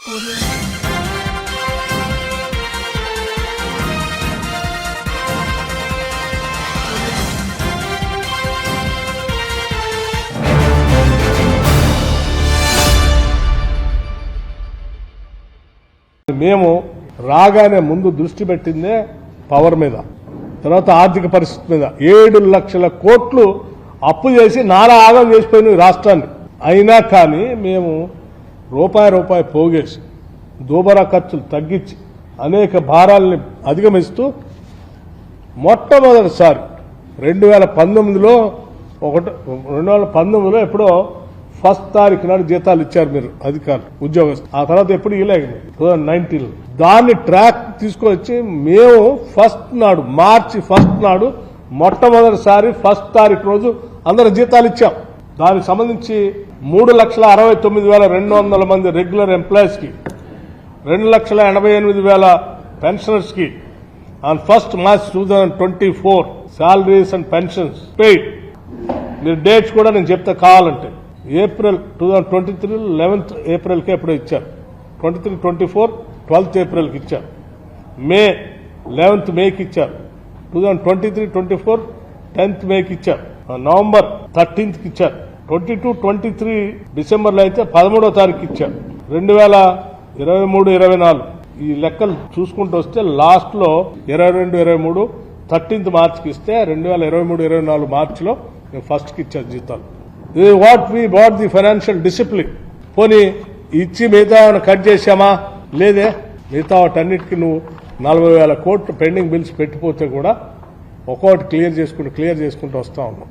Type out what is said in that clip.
మేము రాగానే ముందు దృష్టి పెట్టిందే పవర్ మీద తర్వాత ఆర్థిక పరిస్థితి మీద. ఏడు లక్షల కోట్లు అప్పు చేసి నానా ఆగం చేసిపోయిన రాష్ట్రాన్ని. అయినా కానీ మేము రూపాయి రూపాయి పోగేసి దూబరా ఖర్చులు తగ్గించి అనేక భారాల్ని అధిగమిస్తూ మొట్టమొదటిసారి రెండు వేల పంతొమ్మిదిలో ఒకటి రెండు వేల పంతొమ్మిదిలో ఎప్పుడో ఫస్ట్ తారీఖు నాడు జీతాలు ఇచ్చారు మీరు అధికారులు ఉద్యోగస్తులు. ఆ తర్వాత ఎప్పుడు ఇలాగ టూ థౌజండ్ నైన్టీన్ దాన్ని ట్రాక్ తీసుకొచ్చి మేము ఫస్ట్ నాడు మార్చి ఫస్ట్ నాడు మొట్టమొదటిసారి ఫస్ట్ తారీఖు రోజు అందరు జీతాలు ఇచ్చాం. దానికి సంబంధించి మూడు లక్షల అరవై తొమ్మిది వేల రెండు వందల మంది రెగ్యులర్ ఎంప్లాయీస్కి రెండు లక్షల ఎనభై ఎనిమిది వేల పెన్షనర్స్కి on first March two thousand twenty four salaries and pensions paid మీరు డేట్స్ కూడా నేను చెప్తా కావాలంటే April two thousand twenty three eleventh ఏప్రిల్కి ఎప్పుడో ఇచ్చారు. Twenty three twenty four twelfth ఏప్రిల్కి ఇచ్చారు మే లెవెన్త్ మేకి ఇచ్చారు. Two thousand twenty three twenty four tenth మేకి ఇచ్చారు నవంబర్ థర్టీన్త్కి ఇచ్చారు. ట్వంటీ టూ ట్వంటీ త్రీ డిసెంబర్లో అయితే పదమూడో తారీఖు ఇచ్చారు. రెండు వేల ఇరవై మూడు ఇరవై నాలుగు. ఈ లెక్కలు చూసుకుంటూ వస్తే లాస్ట్లో ఇరవై రెండు ఇరవై మూడు థర్టీన్త్ మార్చికి ఇస్తే రెండు వేల ఇరవై మూడు ఇరవై నాలుగు మార్చిలో మేము ఫస్ట్కి ఇచ్చారు జీతాలు. ఇది what we what the financial discipline. పోనీ ఇచ్చి మిగతా కట్ చేసామా లేదే. మిగతా వాటన్నిటికీ నువ్వు నలభై వేల కోట్లు పెండింగ్ బిల్స్ పెట్టిపోతే కూడా ఒక్కొక్కటి క్లియర్ చేసుకుంటూ క్లియర్ చేసుకుంటూ వస్తా ఉన్నాం.